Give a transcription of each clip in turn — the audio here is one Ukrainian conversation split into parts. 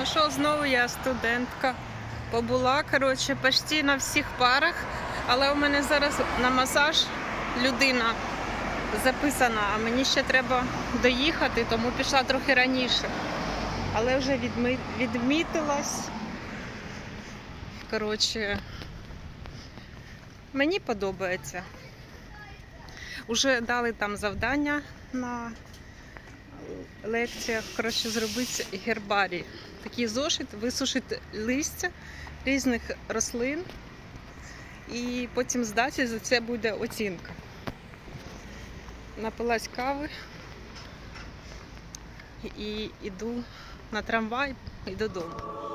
Ну що, знову я студентка. Побула, коротше, почти на всіх парах, але у мене зараз на масаж людина записана, а мені ще треба доїхати, тому пішла трохи раніше. Але вже відми... відмітилась. Коротше, мені подобається. Уже дали там завдання на лекціях, коротше, зробити гербарій. Такий зошит, висушити листя різних рослин і потім здати, за це буде оцінка. Напилась кави і йду на трамвай і додому.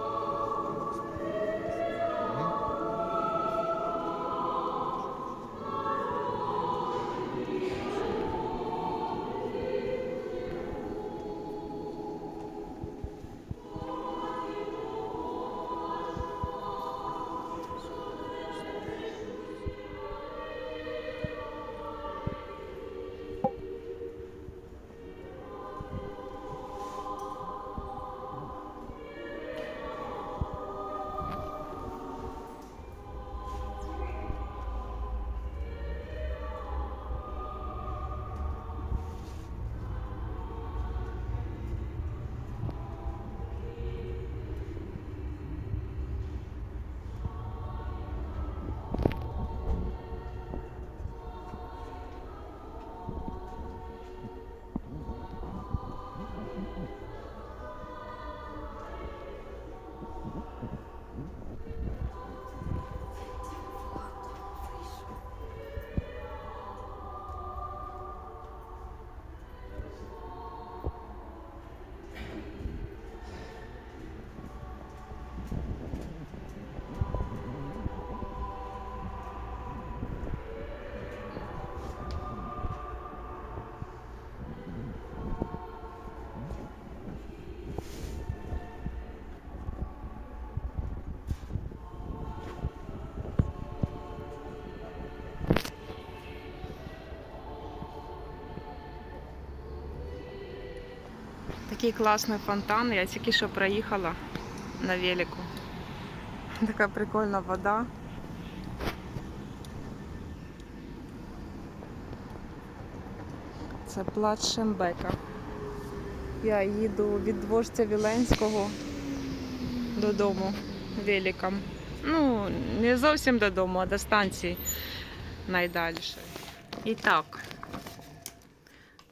Такий класний фонтан. Я тільки що проїхала на велику. Така прикольна вода. Це плац Шембека. Я їду від дворця Віленського додому великом. Ну, не зовсім додому, а до станції найдальше. І так,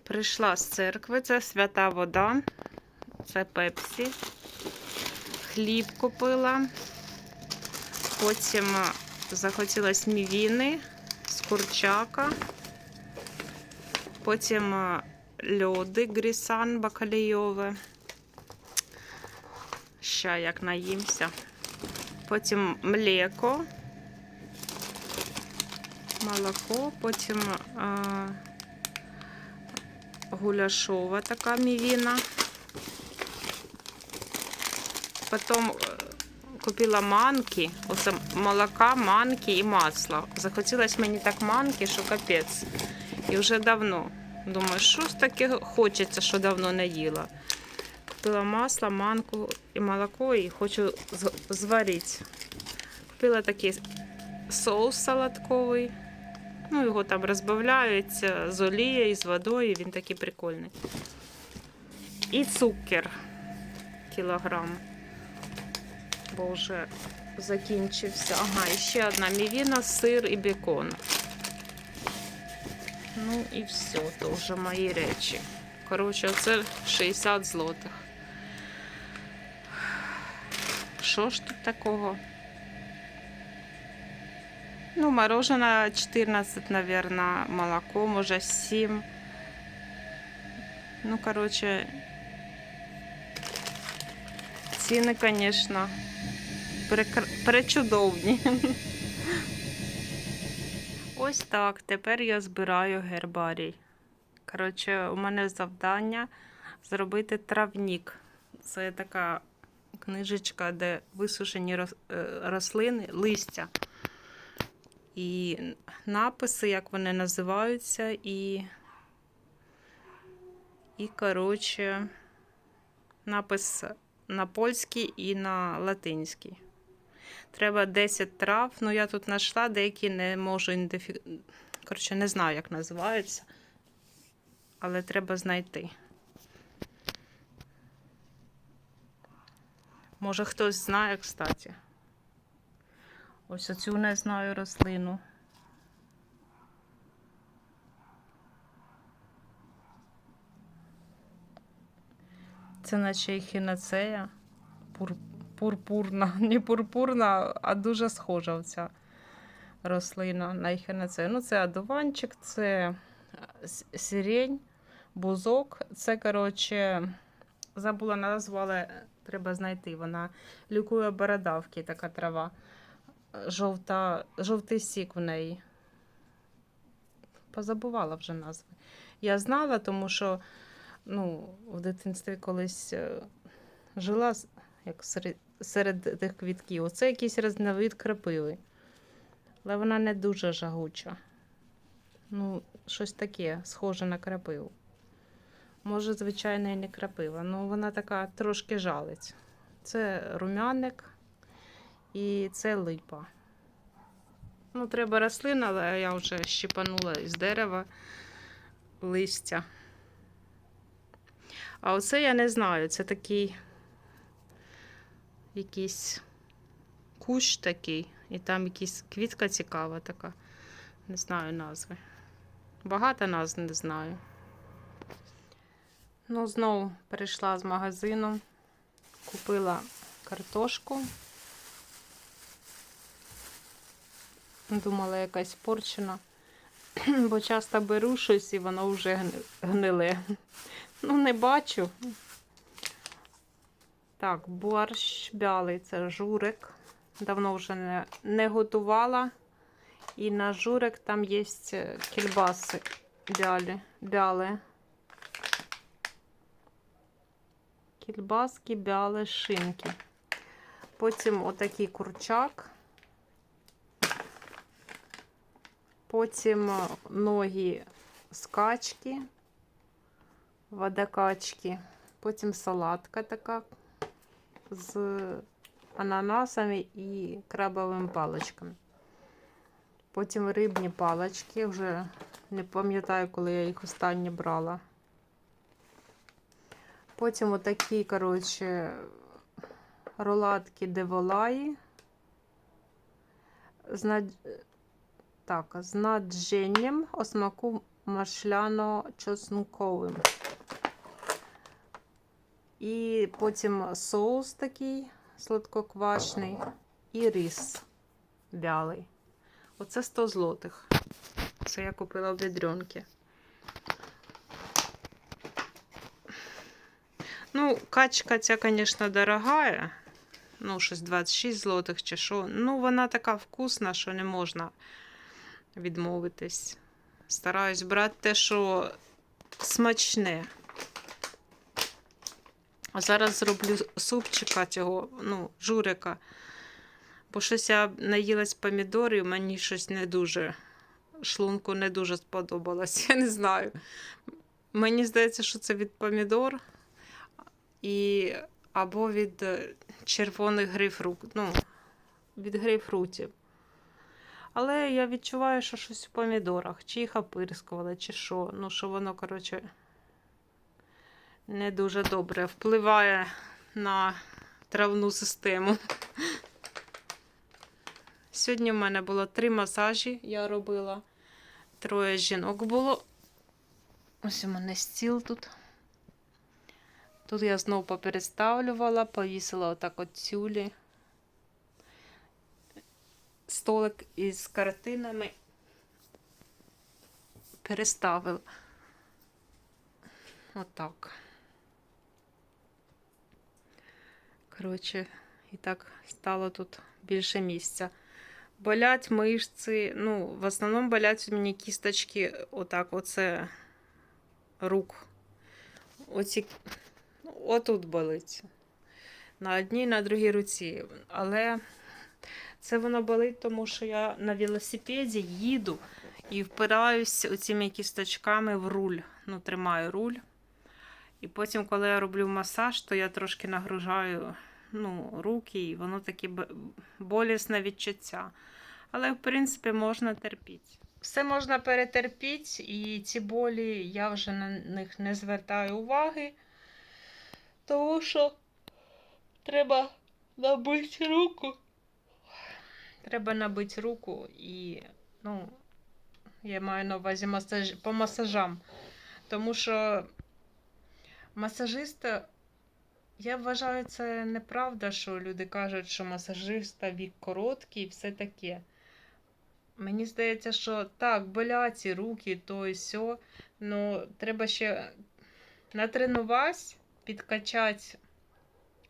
прийшла з церкви, це свята вода, це пепсі. Хліб купила. Потім захотілось мівіни з курчака. Потім е, льоди грісан бакалійове. Ще як наїмся. Потім млеко, молоко, потім е, гуляшова така мівіна. Потім е, купила манки, оце молока, манки і масло. Захотілось мені так манки, що капець. І вже давно. Думаю, що ж таке хочеться, що давно не їла. Купила масло, манку і молоко і хочу з- зварити. Купила такий соус салатковий. Ну, його там розбавляють з олією, з водою, він такий прикольний. І цукер кілограм. Бо вже закінчився. Ага, і ще одна мівіна, сир і бекон. Ну і все, то вже мої речі. Коротше, це 60 злотих. Що ж тут такого? Ну, мороженое 14, наверное, молоко, може 7. Ну, короче, ціни, конечно, прекр- пречудовні. Ось так. Тепер я збираю гербарій. Коротше, у мене завдання зробити травнік. Це така книжечка, де висушені е, рослини, листя. І написи, як вони називаються, і, і коротше, напис на польській і на латинській. Треба 10 трав. Ну, я тут знайшла, деякі не можу ідентифі... Коротше, не знаю, як називаються. Але треба знайти. Може, хтось знає, кстати. Ось оцю не знаю рослину. Це наче ехінацея. Пур... Пурпурна. Не пурпурна, а дуже схожа ця рослина на ехінацею. Ну, це адуванчик, це е, сирень, бузок. Це, коротше, забула назву, але треба знайти. Вона лікує бородавки, така трава. Жовта, жовтий сік в неї. Позабувала вже назви. Я знала, тому що ну, в дитинстві колись е, жила як серед, серед тих квітків. Оце якийсь різновид крапиви. Але вона не дуже жагуча. Ну, щось таке, схоже на крапиву. Може, звичайно, і не крапива, але вона така трошки жалить. Це румяник і це липа. Ну, треба рослина, але я вже щепанула із дерева листя. А оце я не знаю. Це такий якийсь кущ такий, і там якась квітка цікава така. Не знаю назви. Багато назв не знаю. Ну, знову перейшла з магазину, купила картошку. Думала, якась порчена. Бо часто беру щось і воно вже гниле. Ну, не бачу. Так, борщ бялий це журик. Давно вже не, не готувала. І на журик там є кільбаси бялі. бялі. Кільбаски, бялі, шинки. Потім отакий курчак. Потім е, ноги з качки, водокачки. Потім салатка така з ананасами і крабовими паличками. Потім рибні палички, вже не пам'ятаю, коли я їх останнє брала. Потім отакі, коротше, роладки деволаї. З над... Так, з надженням о смаку машляно-чеснковим. І потім соус такий сладкоквашний і рис вялий. Оце 100 злотих. Це я купила в відрюнки. Ну, качка ця, звісно, дорогая. Ну, щось 26 злотих чи що. Ну, вона така вкусна, що не можна відмовитись. Стараюсь брати те, що смачне. А зараз зроблю супчика цього, ну, журика. Бо щось я наїлась помідорів, мені щось не дуже. Шлунку не дуже сподобалось. Я не знаю. Мені здається, що це від помідор і або від е, червоних грейпфрут, ну, від грейпфрутів. Але я відчуваю, що щось у помідорах, чи їх опирскували, чи що. Ну, що воно, коротше, не дуже добре впливає на травну систему. Сьогодні в мене було три масажі, я робила. Троє жінок було. Ось у мене стіл тут. Тут я знову попереставлювала, повісила отак от тюлі. Столик із картинами переставила. Отак. Коротше, і так стало тут більше місця. Болять мишці, ну, в основному болять у мені кісточки, отак, оце рук. Оці, отут болить. На одній, на другій руці. Але це воно болить, тому що я на велосипеді їду і впираюсь оціми кісточками в руль. Ну, тримаю руль. І потім, коли я роблю масаж, то я трошки нагружаю ну, руки, і воно таке болісне відчуття. Але, в принципі, можна терпіти. Все можна перетерпіти, і ці болі я вже на них не звертаю уваги, тому що треба набити руку. Треба набити руку і, ну, я маю на увазі масаж... по масажам. Тому що масажист, я вважаю, це неправда, що люди кажуть, що масажиста вік короткий і все таке. Мені здається, що так, болять ці руки, то і сьо, але треба ще натренуватися, підкачати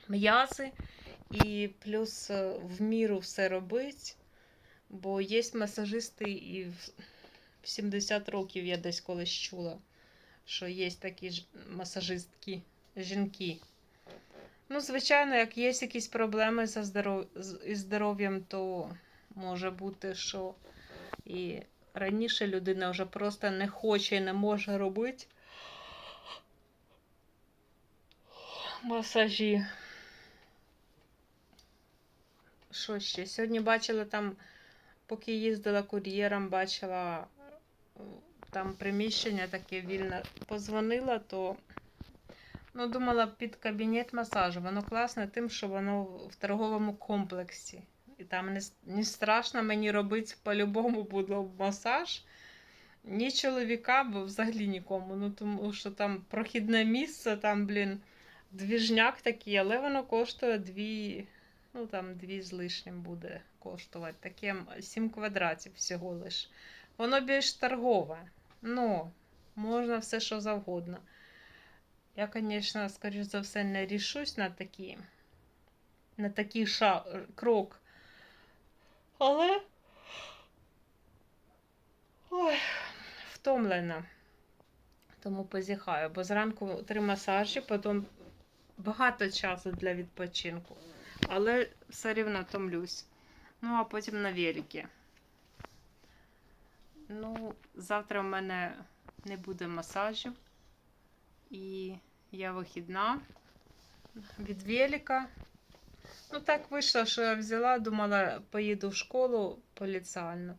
м'язи і плюс е, в міру все робити. Бо є масажисти і в 70 років я десь колись чула, що є такі ж масажистки, жінки. Ну, звичайно, як є якісь проблеми зі здоров... здоров'ям, то може бути, що і раніше людина вже просто не хоче і не може робити масажі. Що ще? Сьогодні бачила там, поки їздила кур'єром, бачила там приміщення таке вільне. Позвонила, то ну, думала під кабінет масажу. Воно класне тим, що воно в торговому комплексі. І там не, не страшно мені робити по-любому буде масаж. Ні чоловіка, бо взагалі нікому. Ну, тому що там прохідне місце, там, блін, двіжняк такий, але воно коштує дві, ну там дві з лишнім буде коштувати. Таке м- 7 квадратів всього лиш. Воно більш торгове. Ну, можна все, що завгодно. Я, звісно, скоріш за все, не рішусь на такі, на такий ша... крок. Але. Ой, втомлена. Тому позіхаю, бо зранку три масажі, потім багато часу для відпочинку. Але все рівно томлюсь. Ну, а потім на великі. Ну, завтра в мене не буде масажів. І я вихідна від велика. Ну, так вийшло, що я взяла, думала, поїду в школу поліціальну.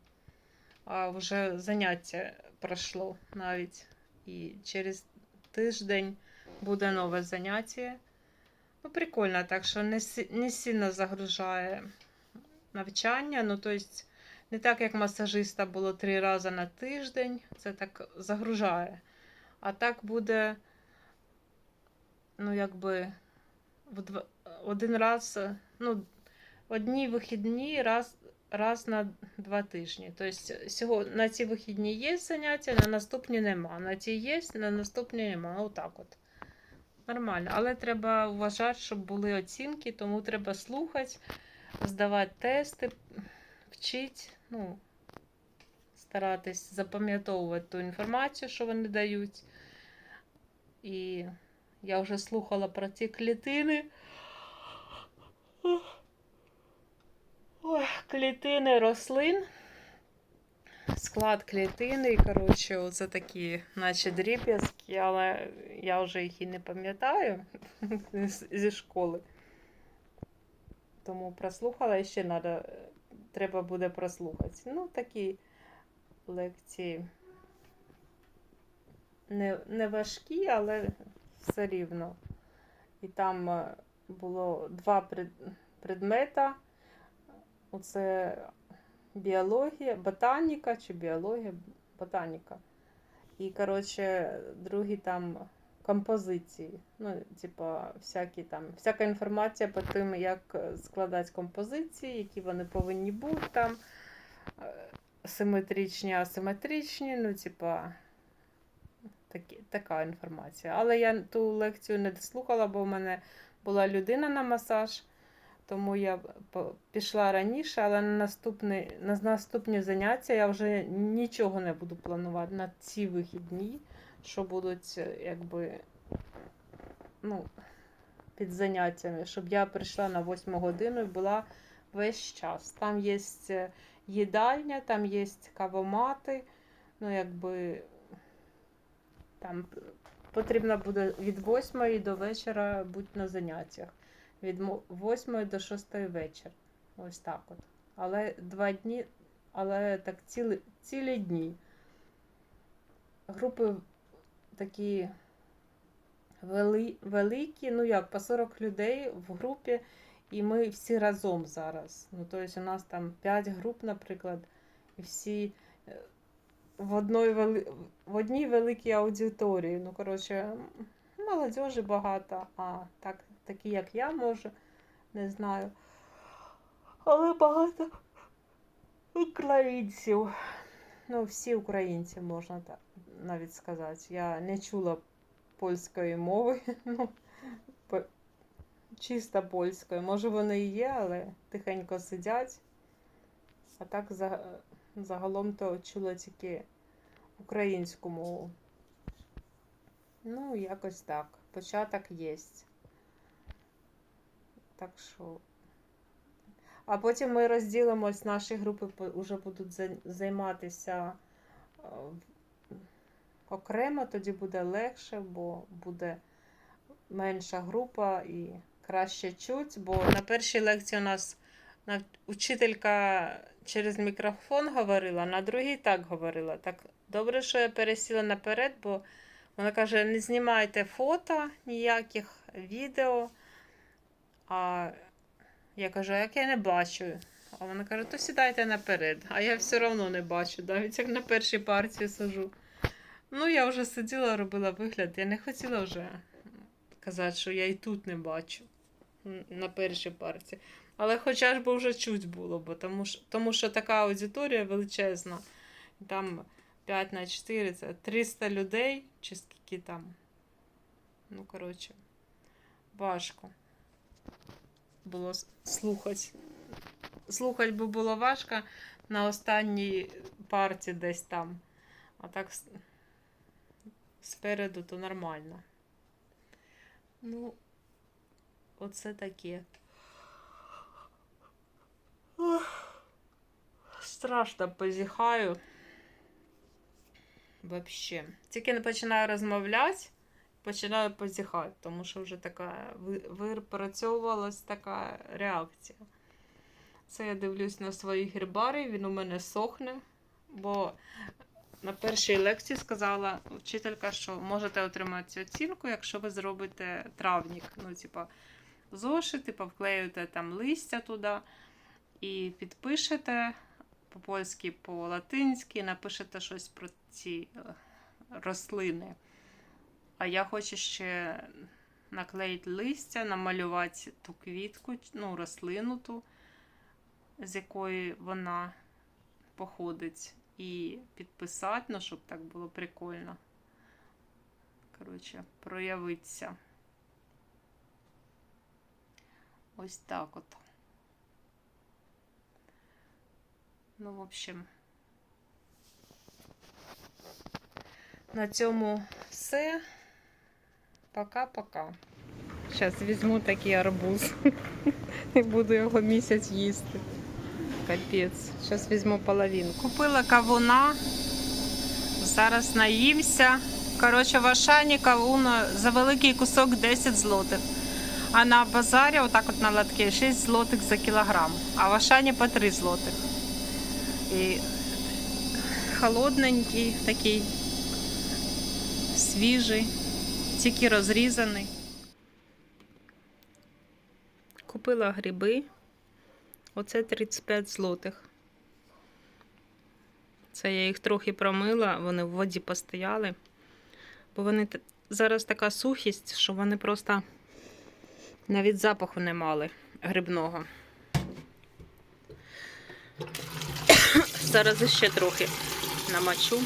А вже заняття пройшло навіть. І через тиждень буде нове заняття. Ну, прикольно, так що не, не сильно загружає навчання. Ну, тобто, не так, як масажиста було три рази на тиждень. Це так загружає. А так буде, ну, якби один раз, ну, одні вихідні раз, раз на два тижні. Тобто на ці вихідні є заняття, на наступні нема. На ті є, на наступні нема. Отак от. Нормально. Але треба вважати, щоб були оцінки, тому треба слухати, здавати тести, вчити, ну, старатись запам'ятовувати ту інформацію, що вони дають. І я вже слухала про ці клітини. Ой, клітини рослин. Склад клітини, і, коротше, оце такі, наче дріб'язки, але я вже їх і не пам'ятаю зі школи. Тому прослухала ще надо, треба буде прослухати. Ну, такі лекції не, не важкі, але все рівно. І там е, було два пред- предмета. Оце біологія, ботаніка чи біологія, ботаніка. І, коротше, другі там композиції. Ну, типа, всякі там, всяка інформація по тим, як е, складати композиції, які вони повинні бути там. е, Симетричні, асиметричні, ну, типа, така інформація. Але я ту лекцію не дослухала, бо в мене була людина на масаж. Тому я пішла раніше, але на наступні, на наступні заняття я вже нічого не буду планувати на ці вихідні, що будуть е, якби ну, під заняттями, щоб я прийшла на 8 годину і була весь час. Там є е, їдальня, там є кавомати, ну якби там потрібно буде від 8 до вечора бути на заняттях. Від 8 до 6 вечір. Ось так от. Але два дні, але так цілі, цілі дні. Групи такі вели, великі, ну як, по 40 людей в групі, і ми всі разом зараз. Ну, тобто у нас там 5 груп, наприклад, і всі е, в, одної вели... в одній великій аудиторії. Ну, коротше, молодежі багато, а так, такі, як я, може, не знаю. Але багато українців. Ну, всі українці, можна так навіть сказати. Я не чула польської мови. Ну, чисто польської. Може, вони і є, але тихенько сидять. А так загалом то чула тільки українську мову. Ну, якось так. Початок є. Так що. А потім ми розділимось, наші групи вже будуть займатися е, окремо, тоді буде легше, бо буде менша група і краще чуть. Бо на першій лекції у нас учителька через мікрофон говорила, на другій так говорила. Так добре, що я пересіла наперед, бо вона каже: не знімайте фото ніяких відео. А я кажу, «А як я не бачу. А вона каже, то сідайте наперед. А я все одно не бачу, навіть як на першій партії сижу. Ну, я вже сиділа, робила вигляд. Я не хотіла вже казати, що я і тут не бачу на першій партії. Але хоча ж би вже чуть було, бо тому, що, тому що така аудиторія величезна. Там 5 на 4 це 300 людей, чи скільки там. Ну, коротше, важко було слухати. Слухати би було важко на останній парті десь там. А так спереду то нормально. Ну, оце таке. Страшно позіхаю. Вообще. Тільки не починаю розмовляти, починаю позіхати, тому що вже така ви- випрацьовувалась така реакція. Це я дивлюсь на свої гербари, він у мене сохне, бо на першій лекції сказала вчителька, що можете отримати цю оцінку, якщо ви зробите травник. Ну, типа, зошити, повклеюєте там листя туди і підпишете по-польськи, по-латинськи, напишете щось про ці е, рослини. А я хочу ще наклеїти листя, намалювати ту квітку, ну, рослину ту, з якої вона походить, і підписати, ну, щоб так було прикольно. Коротше, проявитися. Ось так от. Ну, в общем, на цьому все. Пока-пока. Зараз візьму такий арбуз і буду його місяць їсти. Капець. Зараз візьму половинку. Купила кавуна. Зараз наїмся. Коротше, в Ашані кавун за великий кусок 10 злотих. А на базарі, отак от на лотки, 6 злотих за кілограм. А в Ашані по 3 злотих. І холодненький, такий свіжий, тільки розрізаний. Купила гриби. Оце 35 злотих. Це я їх трохи промила, вони в воді постояли. Бо вони зараз така сухість, що вони просто навіть запаху не мали грибного. Зараз ще трохи намочу.